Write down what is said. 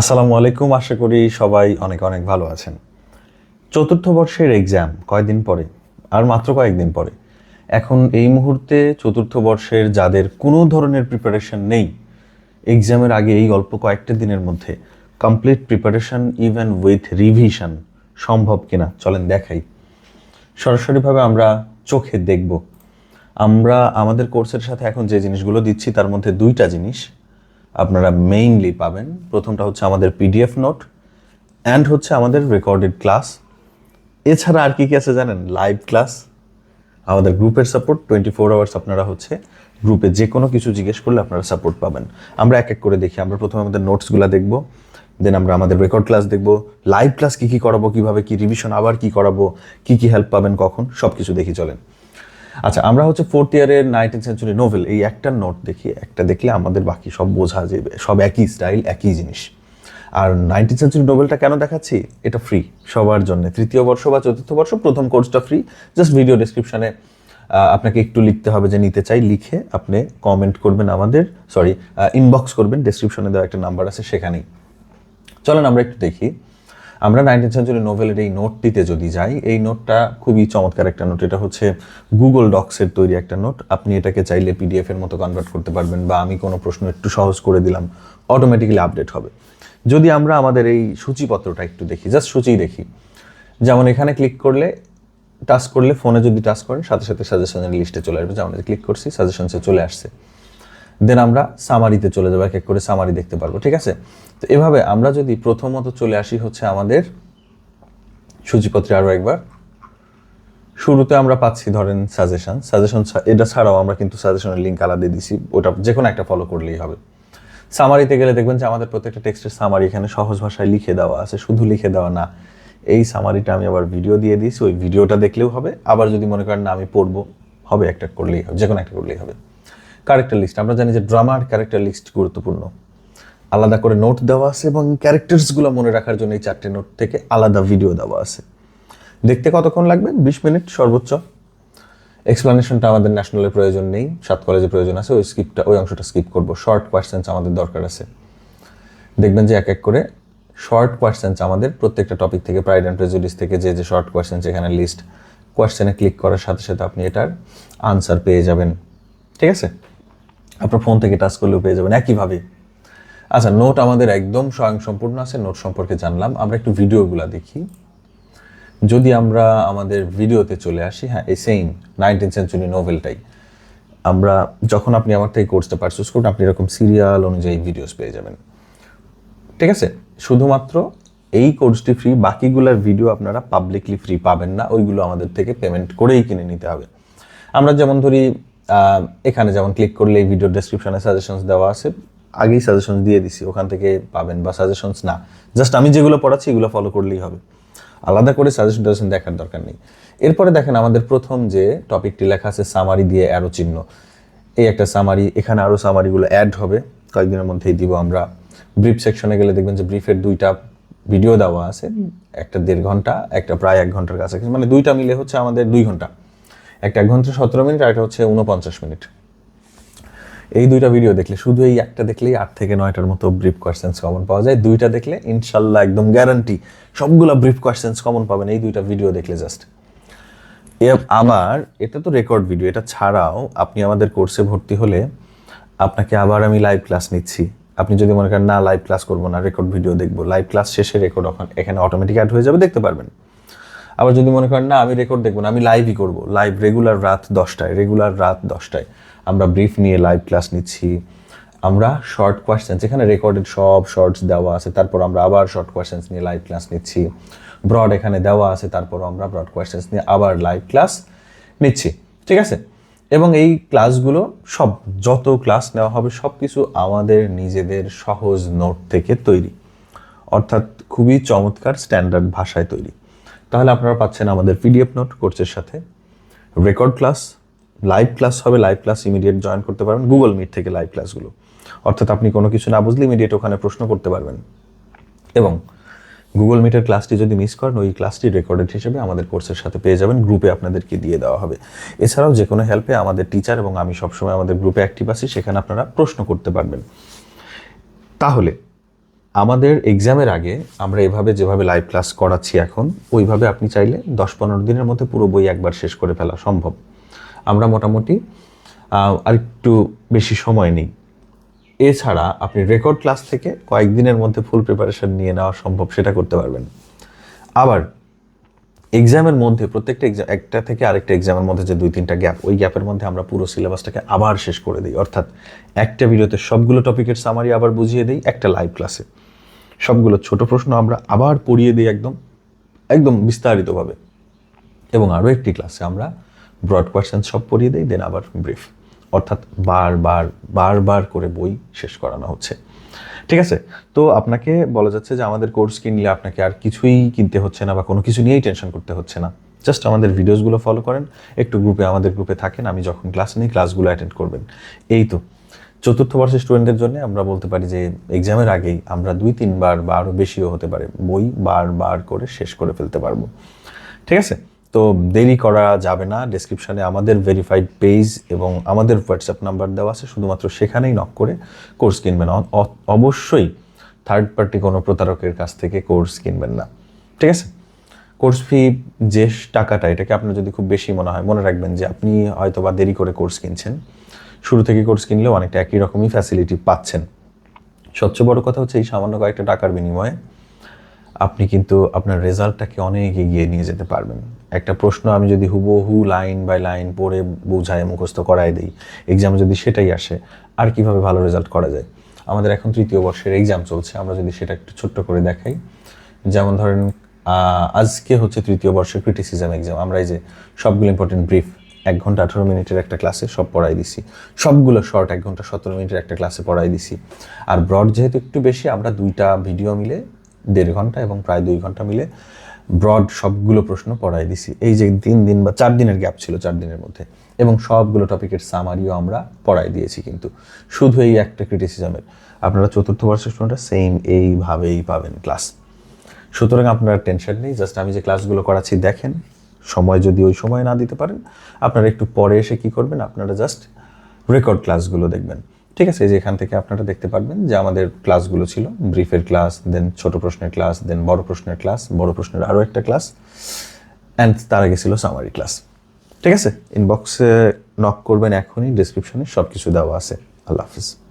আসসালামু আলাইকুম, আশা করি সবাই অনেক অনেক ভালো আছেন। চতুর্থ বর্ষের এক্সাম কয়দিন পরে? আর মাত্র কয়েকদিন পরে। এখন এই মুহূর্তে চতুর্থ বর্ষের যাদের কোনো ধরনের প্রিপারেশন নেই এক্সামের আগে এই অল্প কয়েকটা দিনের মধ্যে complete preparation even with revision সম্ভব কিনা চলেন দেখাই। সরাসরিভাবে আমরা চোখে দেখব। আমরা আমাদের কোর্সের সাথে এখন যে জিনিসগুলো দিচ্ছি, তার মধ্যে দুইটা জিনিস। আপনারা মেইনলি পাবেন। প্রথমটা হচ্ছে আমাদের পিডিএফ নোট অ্যান্ড হচ্ছে আমাদের রেকর্ডেড ক্লাস এছাড়া আর কি কি আছে জানেন? লাইভ ক্লাস আমাদের গ্রুপের সাপোর্ট টোয়েন্টি ফোর আওয়ার্স আপনারা হচ্ছে গ্রুপে যে কোনো কিছু জিজ্ঞেস করলে আপনারা সাপোর্ট পাবেন। আমরা এক এক করে দেখি। আমরা প্রথমে আমাদের নোটসগুলো দেখব দেন আমরা আমাদের রেকর্ড ক্লাস দেখব। লাইভ ক্লাস কী কী করাবো, কীভাবে কী রিভিশন আবার কী করাবো, কী কী হেল্প পাবেন, কখন সব কিছু দেখি চলেন। আচ্ছা আমরা হচ্ছে ফোর্থ ইয়ারের নাইনটিন সেঞ্চুরি নোভেল এই একটা নোট দেখি, একটা দেখলে আমাদের বাকি সব বোঝা যাবে সব একই স্টাইল একই জিনিস। আর নাইনটিন সেঞ্চুরি নোভেলটা কেন দেখাচ্ছি? এটা ফ্রি সবার জন্য। তৃতীয় বর্ষ বা চতুর্থ বর্ষ, প্রথম কোর্সটা ফ্রি জাস্ট ভিডিও ডিসক্রিপশনে আপনাকে একটু লিখতে হবে যে নিতে চাই, লিখে আপনি কমেন্ট করবেন আমাদের সরি ইনবক্স করবেন ডিসক্রিপশনে দেওয়া একটা নাম্বার আছে সেখানেই। চলেন আমরা একটু দেখি। আমরা নাইনটিন সেঞ্চুরি নোভেলের এই নোটটিতে যদি যাই, এই নোটটা খুবই চমৎকার একটা নোট এটা হচ্ছে গুগল ডক্সের তৈরি একটা নোট আপনি এটাকে চাইলে পিডিএফ এর মতো কনভার্ট করতে পারবেন বা আমি কোনো প্রশ্ন একটু সহজ করে দিলাম অটোমেটিক্যালি আপডেট হবে। যদি আমরা আমাদের এই সূচিপত্রটা একটু দেখি জাস্ট সূচি দেখি। যেমন এখানে ক্লিক করলে টাচ করলে ফোনে যদি টাচ করেন, সাথে সাথে সাজেশনের লিস্টে চলে আসবে। যেমন ক্লিক করছি সাজেশনসে চলে আসছে। দেন আমরা সামারিতে চলে যাব, এক এক করে সামারি দেখতে পারব, ঠিক আছে? তো এভাবে আমরা যদি প্রথমত চলে আসি হচ্ছে আমাদের সূচিপত্রে আরও একবার। শুরুতে আমরা পাচ্ছি ধরেন সাজেশন সাজেশন এটা ছাড়াও আমরা কিন্তু সাজেশনের লিঙ্ক আলাদা দিছি, ওটা যে কোনো একটা ফলো করলেই হবে। সামারিতে গেলে দেখবেন যে আমাদের প্রত্যেকটা টেক্সটের সামারি এখানে সহজ ভাষায় লিখে দেওয়া আছে, শুধু লিখে দেওয়া না। এই সামারিটা আমি আবার ভিডিও দিয়ে দিয়েছি ওই ভিডিওটা দেখলেও হবে, আবার যদি মনে করেন না আমি পড়ব, হবে একটা করলেই হবে যে কোনো একটা করলেই হবে। ক্যারেক্টার লিস্ট আমরা জানি যে ড্রামার ক্যারেক্টার লিস্ট গুরুত্বপূর্ণ। আলাদা করে নোট দেওয়া আছে এবং ক্যারেক্টার্সগুলো মনে রাখার জন্য এই চারটে নোট থেকে আলাদা ভিডিও দেওয়া আছে। দেখতে কতক্ষণ লাগবে? বিশ মিনিট সর্বোচ্চ। এক্সপ্লানেশনটা আমাদের ন্যাশনালের প্রয়োজন নেই। সাত কলেজে প্রয়োজন আছে। ওই স্কিপটা ওই অংশটা স্কিপ করব। শর্ট কোয়েশ্চেন্স আমাদের দরকার আছে। দেখবেন যে এক এক করে শর্ট কোয়েশ্চেন্স আমাদের প্রত্যেকটা টপিক থেকে প্রাইড অ্যান্ড প্রেজুডিস থেকে যে যে শর্ট কোয়েশ্চেন্স এখানে লিস্ট কোয়েশ্চেনে ক্লিক করার সাথে সাথে আপনি এটার আনসার পেয়ে যাবেন। ঠিক আছে? আপনার ফোন থেকে টাচ করলেও পেয়ে যাবেন, একইভাবে। আচ্ছা নোট আমাদের একদম স্বয়ংসম্পূর্ণ আছে নোট সম্পর্কে জানলাম। আমরা একটু ভিডিওগুলো দেখি। যদি আমরা আমাদের ভিডিওতে চলে আসি হ্যাঁ এই সেম নাইনটিন সেঞ্চুরি নোভেলটাই আমরা যখন আপনি আমার থেকে কোর্সটা পারচেস করুন, আপনি এরকম সিরিয়াল অনুযায়ী ভিডিওস পেয়ে যাবেন। ঠিক আছে? শুধুমাত্র এই কোর্সটি ফ্রি বাকিগুলোর ভিডিও আপনারা পাবলিকলি ফ্রি পাবেন না, ওইগুলো আমাদের থেকে পেমেন্ট করেই কিনে নিতে হবে। আমরা যেমন ধরি এখানে যেমন ক্লিক করলে এই ভিডিও ডেসক্রিপশনে সাজেশনস দেওয়া আছে, আগেই সাজেশনস দিয়ে দিছি, ওখান থেকে পাবেন বা সাজেশনস না। জাস্ট আমি যেগুলো পড়াচ্ছি, এগুলো ফলো করলেই হবে। আলাদা করে সাজেশন টাজেশন দেখার দরকার নেই। এরপরে দেখেন আমাদের প্রথম যে টপিকটি লেখা আছে সামারি দিয়ে অ্যারো চিহ্ন। এই একটা সামারি এখানে আরও সামারিগুলো অ্যাড হবে। কয়েকদিনের মধ্যেই দিব আমরা। ব্রিফ সেকশনে গেলে দেখবেন যে ব্রিফের দুইটা ভিডিও দেওয়া আছে। একটা দেড় ঘণ্টা, একটা প্রায় এক ঘণ্টার কাছাকাছি। মানে দুইটা মিলে হচ্ছে আমাদের দুই ঘণ্টা। একটা এক ঘণ্টা সতেরো মিনিট আর একটা হচ্ছে উনপঞ্চাশ মিনিট। এই দুইটা ভিডিও দেখলে, শুধু এই একটা দেখলেই আট থেকে নয়টার মতো ব্রিফ কোয়েশ্চেন্স কমন পাওয়া যায়। দুইটা দেখলে ইনশাল্লাহ একদম গ্যারান্টি সবগুলো ব্রিফ কোয়েশ্চেন্স কমন পাবেন এই দুইটা ভিডিও দেখলে জাস্ট আবার এটা তো রেকর্ড ভিডিও এটা ছাড়াও আপনি আমাদের কোর্সে ভর্তি হলে আপনাকে আবার আমি লাইভ ক্লাস নিচ্ছি। আপনি যদি মনে করেন, না লাইভ ক্লাস করব না রেকর্ড ভিডিও দেখব। লাইভ ক্লাস শেষে রেকর্ড এখানে অটোমেটিক অ্যাড হয়ে যাবে, দেখতে পারবেন। আবার যদি মনে করেন, না, আমি রেকর্ড দেখব না, আমি লাইভই করব। লাইভ রেগুলার রাত দশটায় রেগুলার রাত দশটায়। আমরা ব্রিফ নিয়ে লাইভ ক্লাস নিচ্ছি। আমরা শর্ট কোয়েশ্চেন্স এখানে রেকর্ডেড সব শর্টস দেওয়া আছে, তারপর আমরা আবার শর্ট কোয়েশ্চেন্স নিয়ে লাইভ ক্লাস নিচ্ছি। ব্রড এখানে দেওয়া আছে, তারপর আমরা ব্রড কোয়েশ্চেন্স নিয়ে আবার লাইভ ক্লাস নিচ্ছি। ঠিক আছে? এবং এই ক্লাসগুলো সব, যত ক্লাস নেওয়া হবে সব কিছু আমাদের নিজেদের সহজ নোট থেকে তৈরি। অর্থাৎ খুবই চমৎকার স্ট্যান্ডার্ড ভাষায় তৈরি। তাহলে আপনারা পাচ্ছেন আমাদের পিডিএফ নোট কোর্সের সাথে। রেকর্ড ক্লাস লাইভ ক্লাস হবে লাইভ ক্লাস ইমিডিয়েট জয়েন করতে পারবেন গুগল মিট থেকে লাইভ ক্লাসগুলো অর্থাৎ আপনি কোনো কিছু না বুঝলে ইমিডিয়েট ওখানে প্রশ্ন করতে পারবেন। এবং গুগল মিটের ক্লাসটি যদি মিস করেন, ওই ক্লাসটি রেকর্ডেড হিসেবে আমাদের কোর্সের সাথে পেয়ে যাবেন গ্রুপে আপনাদেরকে দিয়ে দেওয়া হবে। এছাড়াও যে কোনো হেল্পে আমাদের টিচার এবং আমি সবসময় আমাদের গ্রুপে অ্যাক্টিভ আছি, সেখানে আপনারা প্রশ্ন করতে পারবেন। তাহলে আমাদের এক্সামের আগে আমরা এভাবে যেভাবে লাইভ ক্লাস করাচ্ছি এখন ওইভাবে আপনি চাইলে দশ পনেরো দিনের মধ্যে পুরো বই একবার শেষ করে ফেলা সম্ভব। আমরা মোটামুটি আহ, আরেকটু বেশি সময় নিই। এছাড়া আপনি রেকর্ড ক্লাস থেকে কয়েকদিনের মধ্যে ফুল প্রিপারেশন নিয়ে নেওয়া সম্ভব সেটা করতে পারবেন। আবার এক্সামের মধ্যে প্রত্যেকটা এক্সাম একটা থেকে আরেকটা এক্সামের মধ্যে যে দুই তিনটা গ্যাপ ওই গ্যাপের মধ্যে আমরা পুরো সিলেবাসটাকে আবার শেষ করে দিই। অর্থাৎ একটা ভিডিওতে সবগুলো টপিকের সামারি আবার বুঝিয়ে দিই একটা লাইভ ক্লাসে সবগুলো ছোট প্রশ্ন আমরা আবার পড়িয়ে দিই একদম একদম বিস্তারিতভাবে। এবং আরও একটি ক্লাসে আমরা ব্রড কোয়েশ্চেন সব পড়িয়ে দিই দেন আবার ব্রিফ অর্থাৎ বারবার বারবার করে বই শেষ করানো হচ্ছে। ঠিক আছে? তো আপনাকে বলা যাচ্ছে যে আমাদের কোর্স কিনলে আপনাকে আর কিছুই কিনতে হচ্ছে না বা কোনো কিছু নিয়েই টেনশন করতে হচ্ছে না। জাস্ট আমাদের ভিডিওসগুলো ফলো করেন, একটু গ্রুপে আমাদের গ্রুপে থাকেন, আমি যখন ক্লাস নিই ক্লাসগুলো অ্যাটেন্ড করবেন। এই তো। চতুর্থ বর্ষের স্টুডেন্টদের জন্য আমরা বলতে পারি যে এক্সামের আগেই আমরা দুই, তিনবার বা আরও বেশিও হতে পারে, বই বারবার করে শেষ করে ফেলতে পারব। ঠিক আছে? তো দেরি করা যাবে না। ডেসক্রিপশনে আমাদের ভেরিফাইড পেজ এবং আমাদের হোয়াটসঅ্যাপ নাম্বার দেওয়া আছে। শুধুমাত্র সেখানেই নক করে কোর্স কিনবেন। অবশ্যই থার্ড পার্টি কোনো প্রতারকের কাছ থেকে কোর্স কিনবেন না। ঠিক আছে? কোর্স ফি যে টাকাটা, এটাকে আপনার যদি খুব বেশি মনে হয়, মনে রাখবেন যে আপনি হয়তো বা দেরি করে কোর্স কিনছেন। শুরু থেকে কোর্স কিনলেও অনেকটা একই রকমই ফ্যাসিলিটি পাচ্ছেন। সবচেয়ে বড় কথা হচ্ছে এই সামান্য কয়েকটা টাকার বিনিময়ে আপনি কিন্তু আপনার রেজাল্টটাকে অনেক এগিয়ে নিয়ে যেতে পারবেন। একটা প্রশ্ন আমি যদি হুবহু লাইন বাই লাইন পড়ে বোঝায় মুখস্থ করাই দিই এক্সামে যদি সেটাই আসে, আর কীভাবে ভালো রেজাল্ট করা যায়? আমাদের এখন তৃতীয় বর্ষের এক্সাম চলছে, আমরা যদি সেটা একটু ছোট্ট করে দেখাই। যেমন ধরেন আজকে হচ্ছে তৃতীয় বর্ষের ক্রিটিসিজম এক্সাম আমরা এই যে সবগুলো ইম্পর্টেন্ট ব্রিফ এক ঘণ্টা আঠারো মিনিটের একটা ক্লাসে সব পড়াই দিছি। সবগুলো শর্ট এক ঘণ্টা সতেরো মিনিটের একটা ক্লাসে পড়াই দিছি। আর ব্রড যেহেতু একটু বেশি, আমরা দুইটা ভিডিও মিলে, দেড় ঘণ্টা এবং প্রায় দুই ঘণ্টা মিলে ব্রড সবগুলো প্রশ্ন পড়াই দিছি। এই যে তিন দিন বা চার দিনের গ্যাপ ছিল চার দিনের মধ্যে এবং সবগুলো টপিকের সামারিও আমরা পড়াই দিয়েছি কিন্তু। শুধু এই একটা ক্রিটিসিজমের আপনারা চতুর্থ বর্ষের স্টুডেন্টরা সেম এইভাবেই পাবেন ক্লাস সুতরাং আপনার টেনশন নেই জাস্ট আমি যে ক্লাসগুলো করাচ্ছি দেখেন। সময় যদি ওই সময় না দিতে পারেন, আপনারা একটু পরে এসে কি করবেন? আপনারা জাস্ট রেকর্ড ক্লাসগুলো দেখবেন। ঠিক আছে? এই যে এখান থেকে আপনারা দেখতে পারবেন যে আমাদের ক্লাসগুলো ছিল। ব্রিফের ক্লাস দেন ছোট প্রশ্নের ক্লাস দেন বড় প্রশ্নের ক্লাস বড় প্রশ্নের আরও একটা ক্লাস অ্যান্ড তার আগে ছিল সামারি ক্লাস ঠিক আছে? ইনবক্সে নক করবেন এখনই ডিসক্রিপশনে সব কিছু দেওয়া আছে। আল্লাহ হাফিজ।